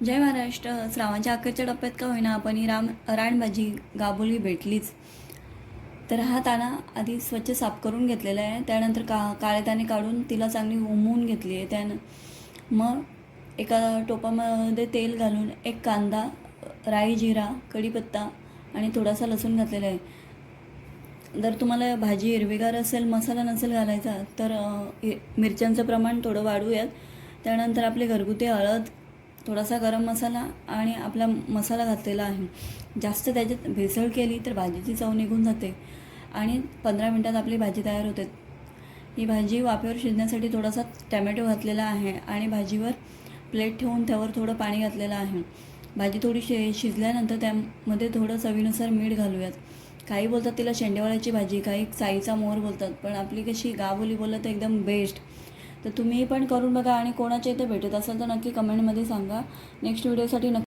जय महाराष्ट्र. श्रावणच्या अखेरच्या टप्प्यात का होईना आपण ही राम रानभाजी गाबोली भेटलीच. तर हा ताना आधी स्वच्छ साफ करून घेतलेला आहे. त्यानंतर का काळे दाणे काढून तिला चांगली उमवून घेतली आहे. त्यानं मग एका टोपामध्ये तेल घालून एक कांदा राई जिरा कढीपत्ता आणि थोडासा लसूण घातलेला आहे. जर तुम्हाला भाजी हिरवीगार असेल मसाला नसेल घालायचा तर मिरच्यांचं प्रमाण थोडं वाढवूयात त्यानंतर आपली घरगुती हळद थोडासा गरम मसाला आणि आपला मसाला घातलेला आहे. जास्त त्याच्यात भेसळ केली तर भाजीची चव निघून जाते आणि पंधरा मिनटात आपली भाजी तयार होते. ही भाजी वाफेवर शिजण्यासाठी थोडासा टॅमॅटो घातलेला आहे आणि भाजीवर प्लेट ठेवून त्यावर थोडं पाणी घातलेलं आहे. भाजी थोडी शि शिजल्यानंतर त्यामध्ये थोडं चवीनुसार मीठ घालूयात. काही बोलतात तिला शेंडेवाळ्याची भाजी काही साईचा मोहर बोलतात पण आपली कशी गावोली बोलत तर एकदम बेस्ट. तर तुम्ही पण करून बघा आणि कोणाच्या इथे भेटत असेल तर नक्की कमेंटमध्ये सांगा. नेक्स्ट व्हिडिओसाठी नक्की